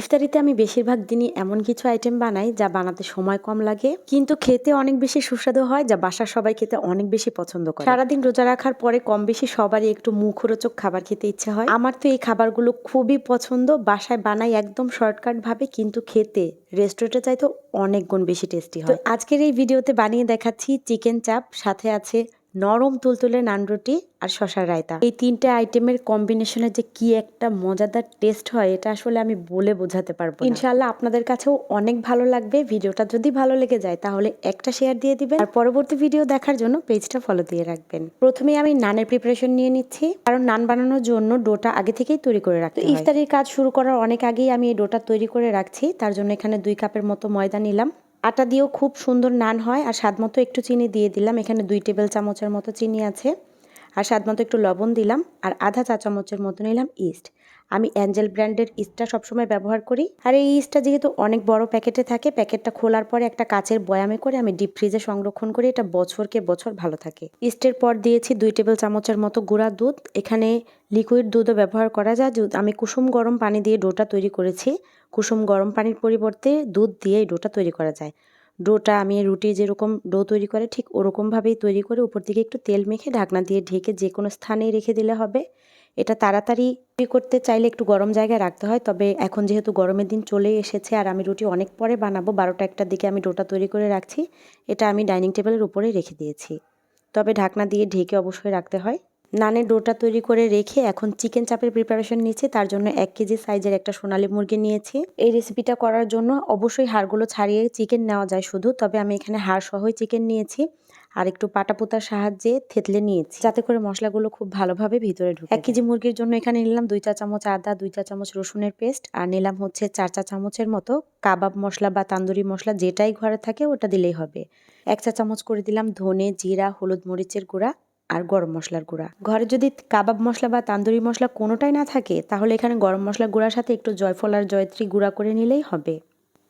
ইফতারিতে আমি বেশিরভাগ দিনই এমন কিছু আইটেম বানাই যা বানাতে সময় কম লাগে, কিন্তু খেতে অনেক বেশি সুস্বাদু হয়, যা বাসার সবাই খেতে অনেক বেশি পছন্দ করে। সারাদিন রোজা রাখার পরে কম বেশি সবারই একটু মুখরোচক খাবার খেতে ইচ্ছে হয়। আমার তো এই খাবারগুলো খুবই পছন্দ, বাসায় বানাই একদম শর্টকাট ভাবে, কিন্তু খেতে রেস্টুরেন্টে চাইতে অনেক গুণ বেশি টেস্টি হয়। আজকের এই ভিডিওতে বানিয়ে দেখাচ্ছি চিকেন চাপ সাথে আছে নরম তুলতুলে নান রুটি আর শশার রায়তা। এই তিনটে আইটেমের কম্বিনেশনে যে কি একটা মজাদার টেস্ট হয় এটা আসলে আমি বলে বোঝাতে পারব ইনশাল্লাহ আপনাদের কাছেও অনেক ভালো লাগবে। ভিডিওটা যদি ভালো লেগে যায় তাহলে একটা শেয়ার দিয়ে দিবেন। আর পরবর্তী ভিডিও দেখার জন্য পেজটা ফলো দিয়ে রাখবেন। প্রথমে আমি নানের প্রিপারেশন নিয়ে নিচ্ছি। কারণ নান বানানোর জন্য ডোটা আগে থেকেই তৈরি করে রাখতে। ইফতারির কাজ শুরু করার অনেক আগেই আমি এই ডোটা তৈরি করে রাখছি। তার জন্য এখানে দুই কাপের মতো ময়দা নিলাম। আটা দিয়েও খুব সুন্দর নান হয়, আর স্বাদ মতো একটু চিনি দিয়ে দিলাম। এখানে দুই টেবিল চামচের মতো চিনি আছে। আর স্বাদ মতো একটু লবণ দিলাম আর আধা চা চামচের মতো নিলাম ইস্ট। আমি অ্যাঞ্জেল ব্র্যান্ডের ইস্টটা সবসময় ব্যবহার করি। আর এই ইস্টটা যেহেতু অনেক বড় প্যাকেটে থাকে, প্যাকেটটা খোলার পরে একটা কাচের বয়ামে করে আমি ডিপ ফ্রিজে সংরক্ষণ করি, এটা বছরকে বছর ভালো থাকে। ইস্টের পর দিয়েছি দুই টেবিল চামচের মতো গুঁড়া দুধ। এখানে লিকুইড দুধও ব্যবহার করা যায়। আমি কুসুম গরম পানি দিয়ে ডোটা তৈরি করেছি, কুসুম গরম পানির পরিবর্তে দুধ দিয়ে এই ডোটা তৈরি করা যায়। ডোটা আমি রুটি যেরকম ডো তৈরি করে, ঠিক ওরকমভাবেই তৈরি করে উপর দিকে একটু তেল মেখে ঢাকনা দিয়ে ঢেকে যে কোনো স্থানেই রেখে দিলে হবে। এটা তাড়াতাড়ি করতে চাইলে একটু গরম জায়গায় রাখতে হয়, তবে এখন যেহেতু গরমের দিন চলে এসেছে আর আমি রুটি অনেক পরে বানাবো, বারোটা একটার দিকে আমি ডোটা তৈরি করে রাখছি। এটা আমি ডাইনিং টেবিলের উপরে রেখে দিয়েছি। তবে ঢাকনা দিয়ে ঢেকে অবশ্যই রাখতে হয়। নানের ডোটা তৈরি করে রেখে এখন চিকেন চাপের প্রিপারেশন নিয়েছি তার জন্য এক কেজি সাইজের একটা সোনালি মুরগি নিয়েছি। এই রেসিপিটা করার জন্য অবশ্যই হাড়গুলো ছাড়িয়ে চিকেন নেওয়া যায় শুধু। তবে আমি এখানে হাড় সহই চিকেন নিয়েছি। আর একটু পাটাপুতার সাহায্যে থেতলে নিয়েছি। যাতে করে মশলাগুলো খুব ভালোভাবে ভিতরে ঢুকে এক কেজি মুরগির জন্য এখানে নিলাম দুই চা চামচ আদা দুই চা চামচ রসুনের পেস্ট। আর নিলাম হচ্ছে চার চা চামচের মতো কাবাব মশলা বা তান্দুরি মশলা যেটাই ঘরে থাকে ওটা দিলেই হবে। এক চা চামচ করে দিলাম ধনে জিরা হলুদ মরিচের গুঁড়া। আর গরম মশলার গুঁড়া। ঘরে যদি কাবাব মশলা বা তান্দুরি মশলা কোনোটাই না থাকে, তাহলে এখানে গরম মশলা গুঁড়ার সাথে একটু জয়ফল আর জয়ত্রী গুঁড়া করে নিলেই হবে।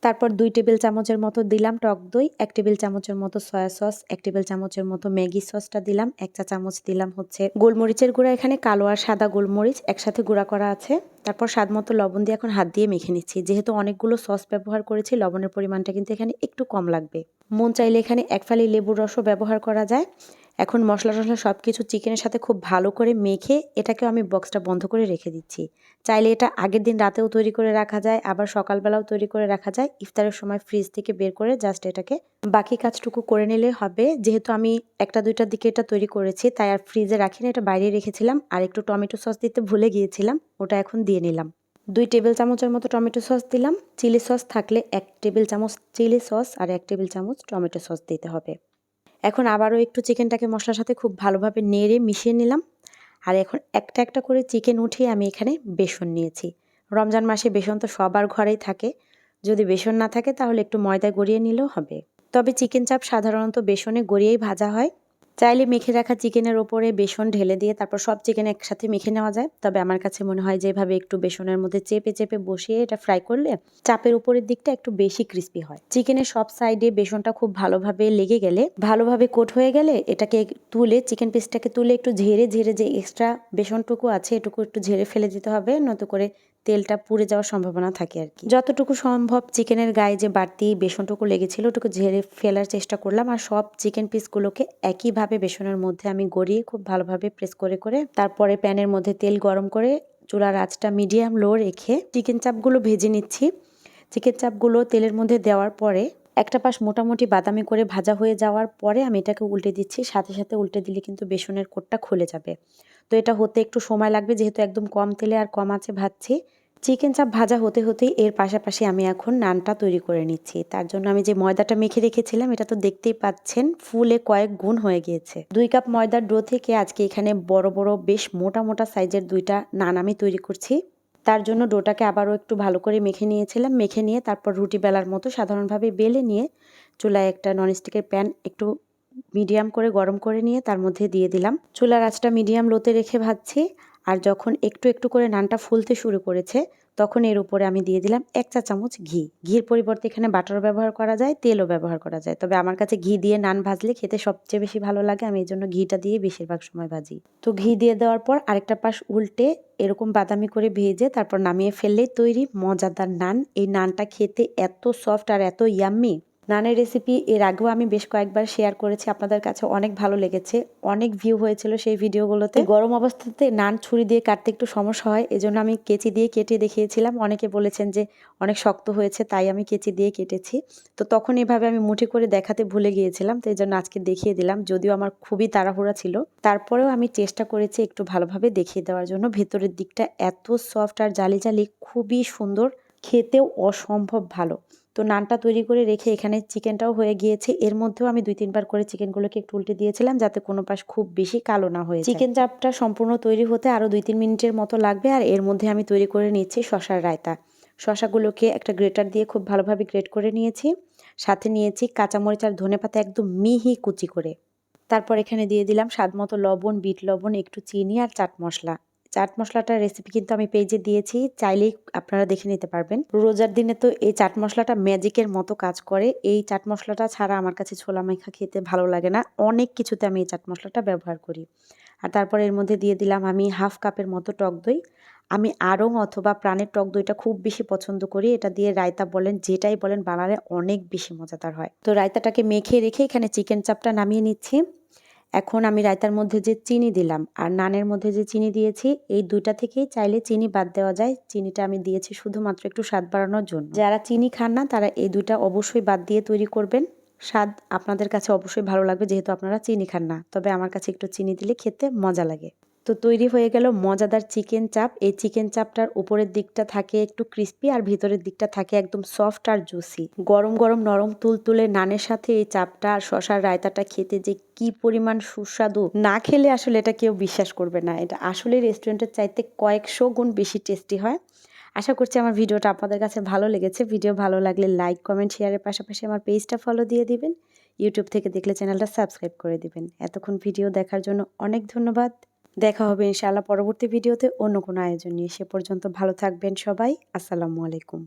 তারপর দুই টেবিল চামচের মতো দিলাম টক দই, এক টেবিল চামচের মতো সয়া সস, এক টেবিল চামচের মতো ম্যাগি সসটা দিলাম, এক চা চামচ দিলাম হচ্ছে গোলমরিচের গুঁড়া, এখানে কালো আর সাদা গোলমরিচ একসাথে গুঁড়া করা আছে। তারপর স্বাদ মতো লবণ দিয়ে এখন হাত দিয়ে মেখে নিচ্ছি। যেহেতু অনেকগুলো সস ব্যবহার করেছি, লবণের পরিমাণটা কিন্তু এখানে একটু কম লাগবে। মন চাইলে এখানে এক ফালি লেবুর রসও ব্যবহার করা যায়। এখন মশলা টশলা সব কিছু চিকেনের সাথে খুব ভালো করে মেখে এটাকেও আমি বক্সটা বন্ধ করে রেখে দিচ্ছি। চাইলে এটা আগের দিন রাতেও তৈরি করে রাখা যায়, আবার সকালবেলাও তৈরি করে রাখা যায়। ইফতারের সময় ফ্রিজ থেকে বের করে জাস্ট এটাকে বাকি কাজটুকু করে নিলে হবে। যেহেতু আমি একটা দুইটার দিকে এটা তৈরি করেছি, তাই আর ফ্রিজে রাখিনি, এটা বাইরে রেখেছিলাম। আর একটু টমেটো সস দিতে ভুলে গিয়েছিলাম, ওটা এখন দিয়ে নিলাম। দুই টেবিল চামচের মতো টমেটো সস দিলাম। চিলি সস থাকলে এক টেবিল চামচ চিলি সস আর এক টেবিল চামচ টমেটো সস দিতে হবে। এখন আবারও একটু চিকেনটাকে মশলার সাথে খুব ভালোভাবে নেড়ে মিশিয়ে নিলাম। আর এখন একটা একটা করে চিকেন উঠিয়ে আমি এখানে বেসন নিয়েছি। রমজান মাসে বেসন তো সবার ঘরেই থাকে। যদি বেসন না থাকে, তাহলে একটু ময়দা গড়িয়ে নিলেও হবে। তবে চিকেন চাপ সাধারণত বেসনে গড়িয়েই ভাজা হয়। চাইলে মেখে রাখা চিকেনের ওপরে বেসন ঢেলে দিয়ে তারপর সব চিকেন একসাথে মেখে নেওয়া যায়। তবে আমার কাছে মনে হয় যে এভাবে একটু বেসনের মধ্যে চেপে চেপে বসিয়ে এটা ফ্রাই করলে চাপের উপরের দিকটা একটু বেশি ক্রিস্পি হয়। চিকেনের সব সাইডে বেসনটা খুব ভালোভাবে লেগে গেলে, ভালোভাবে কোট হয়ে গেলে এটাকে তুলে চিকেন পিসটাকে তুলে একটু ঝেড়ে ঝেড়ে যে এক্সট্রা বেসনটুকু আছে এটুকু একটু ঝেড়ে ফেলে দিতে হবে। নয়তো করে তেলটা পুড়ে যাওয়ার সম্ভাবনা থাকে আর কি। যতটুকু সম্ভব চিকেনের গায়ে যে বাড়তি বেসনটুকু লেগেছিল ওটুকু ঝেড়ে ফেলার চেষ্টা করলাম আর সব চিকেন পিসগুলোকে একইভাবে বেসনের মধ্যে আমি গড়িয়ে খুব ভালোভাবে প্রেস করে করে তারপরে প্যানের মধ্যে তেল গরম করে চুলার আঁচটা মিডিয়াম লো রেখে চিকেন চাপগুলো ভেজে নিচ্ছি। চিকেন চাপগুলো তেলের মধ্যে দেওয়ার পরে একটা পাশ মোটামুটি বাদামি করে ভাজা হয়ে যাওয়ার পরে আমি এটাকে উল্টে দিচ্ছি, সাথে সাথে উল্টে দিলে কিন্তু বেসনের কোটটা খুলে যাবে। তো এটা হতে একটু সময় লাগবে, যেহেতু একদম কম তেলে আর কম আছে ভাজছি। চিকেন চাপ ভাজা হতে হতেই এর পাশাপাশি আমি এখন নানটা তৈরি করে নিচ্ছি। তার জন্য আমি যে ময়দাটা মেখে রেখেছিলাম, এটা তো দেখতেই পাচ্ছেন, ফুলে কয়েক গুণ হয়ে গিয়েছে। দুই কাপ ময়দার ডো থেকে আজকে এখানে বড় বড়, বেশ মোটা মোটা সাইজের দুইটা নান আমি তৈরি করছি। তার জন্য ডোটাকে আবারও একটু ভালো করে মেখে নিয়েছিলাম। মেখে নিয়ে তারপর রুটি বেলার মতো সাধারণভাবে বেলে নিয়ে চুলায় একটা ননস্টিকের প্যান একটু মিডিয়াম করে, গরম করে নিয়ে তার মধ্যে দিয়ে দিলাম। চুলার আঁচটা মিডিয়াম লোতে রেখে ভাজছি আর যখন একটু একটু করে নানটা ফুলতে শুরু করেছে, তখন এর উপরে আমি দিয়ে দিলাম এক চা চামচ ঘি। ঘির পরিবর্তে এখানে বাটার ব্যবহার করা যায়, তেলও ব্যবহার করা যায়। তবে আমার কাছে ঘি দিয়ে নান ভাজলে খেতে সবচেয়ে বেশি ভালো লাগে, আমি এই জন্য ঘিটা দিয়ে বেশিরভাগ সময় ভাজি। তো ঘি দিয়ে দেওয়ার পর আরেকটা পাশ উল্টে এরকম বাদামি করে ভেজে তারপর নামিয়ে ফেললেই তৈরি মজাদার নান। এই নানটা খেতে এত সফট আর এত ইয়াম্মি নানের রেসিপি এর আগেও আমি বেশ কয়েকবার শেয়ার করেছি, আপনাদের কাছে অনেক ভালো লেগেছে। অনেক ভিউ হয়েছিল সেই ভিডিওগুলোতে। গরম অবস্থাতে নান ছুরি দিয়ে কাটতে একটু সমস্যা হয়, এজন্য আমি কেচি দিয়ে কেটে দেখিয়েছিলাম। অনেকে বলেছেন যে অনেক শক্ত হয়েছে, তাই আমি কেচি দিয়ে কেটেছি। তো তখন এভাবে আমি মুঠি করে দেখাতে ভুলে গিয়েছিলাম, তো এই জন্য আজকে দেখিয়ে দিলাম, যদিও আমার খুবই তাড়াহুড়া ছিল। তারপরেও আমি চেষ্টা করেছি একটু ভালোভাবে দেখিয়ে দেওয়ার জন্য। ভেতরের দিকটা এত সফট আর জালি জালি, খুবই সুন্দর, খেতেও অসম্ভব ভালো। তো নানটা তৈরি করে রেখে এখানে চিকেনটাও হয়ে গিয়েছে। এর মধ্যেও আমি দুই, তিনবার করে চিকেনগুলোকে একটু উল্টে দিয়েছিলাম যাতে কোনো পাশ খুব বেশি কালো না হয়ে চিকেন চাপটা সম্পূর্ণ তৈরি হতে আরও দুই, তিন মিনিটের মতো লাগবে আর এর মধ্যে আমি তৈরি করে নিচ্ছি শশার রায়তা। শশাগুলোকে একটা গ্রেটার দিয়ে খুব ভালোভাবে গ্রেট করে নিয়েছি। সাথে নিয়েছি কাঁচামরিচ আর ধনে পাতা একদম মিহি কুচি করে। তারপর এখানে দিয়ে দিলাম স্বাদ মতো লবণ, বিট লবণ, একটু চিনি আর চাট মশলা। চাট মশলাটার রেসিপি কিন্তু আমি পেজে দিয়েছি, চাইলেই আপনারা দেখে নিতে পারবেন। রোজার দিনে তো এই চাট মশলাটা ম্যাজিকের মতো কাজ করে, এই চাট মশলাটা ছাড়া আমার কাছে ছোলা মেখা খেতে ভালো লাগে না। অনেক কিছুতে আমি এই চাট মশলাটা ব্যবহার করি। আর তারপর এর মধ্যে দিয়ে দিলাম আমি হাফ কাপের মতো টক দই। আমি আড়ং অথবা প্রাণের টক দইটা খুব বেশি পছন্দ করি। এটা দিয়ে রায়তা বলেন, যেটাই বলেন, বানালে অনেক বেশি মজাদার হয়। তো রায়তাটাকে মেখে রেখে এখানে চিকেন চাপটা নামিয়ে নিচ্ছি। এখন আমি রায়তার মধ্যে যে চিনি দিলাম আর নানের মধ্যে যে চিনি দিয়েছি, এই দুইটা থেকেই চাইলে চিনি বাদ দেওয়া যায়। চিনিটা আমি দিয়েছি শুধুমাত্র একটু স্বাদ বাড়ানোর জন্য। যারা চিনি খান না, তারা এই দুইটা অবশ্যই বাদ দিয়ে তৈরি করবেন। স্বাদ আপনাদের কাছে অবশ্যই ভালো লাগবে, যেহেতু আপনারা চিনি খান না। তবে আমার কাছে একটু চিনি দিলে খেতে মজা লাগে। তো তৈরি হয়ে গেল মজাদার চিকেন চাপ। এই চিকেন চাপটার উপরের দিকটা থাকে একটু ক্রিস্পি আর ভিতরের দিকটা থাকে একদম সফট আর জুসি গরম গরম নরম তুলতুলে নানের সাথে এই চাপটা আর শশার রায়তাটা খেতে যে কি পরিমাণ সুস্বাদু, না খেলে আসলে এটা কেউ বিশ্বাস করবে না। এটা আসলে রেস্টুরেন্টের চাইতে কয়েকশো গুণ বেশি টেস্টি হয়। আশা করছি আমার ভিডিওটা আপনাদের কাছে ভালো লেগেছে। ভিডিও ভালো লাগলে লাইক কমেন্ট শেয়ারের পাশাপাশি আমার পেজটা ফলো দিয়ে দিবেন। ইউটিউব থেকে দেখলে চ্যানেলটা সাবস্ক্রাইব করে দিবেন। এতক্ষণ ভিডিও দেখার জন্য অনেক ধন্যবাদ। দেখা হবে ইনশাআল্লাহ পরবর্তী ভিডিওতে অন্য কোনো আয়োজন নিয়ে। সে পর্যন্ত ভালো থাকবেন সবাই। আসসালামু আলাইকুম।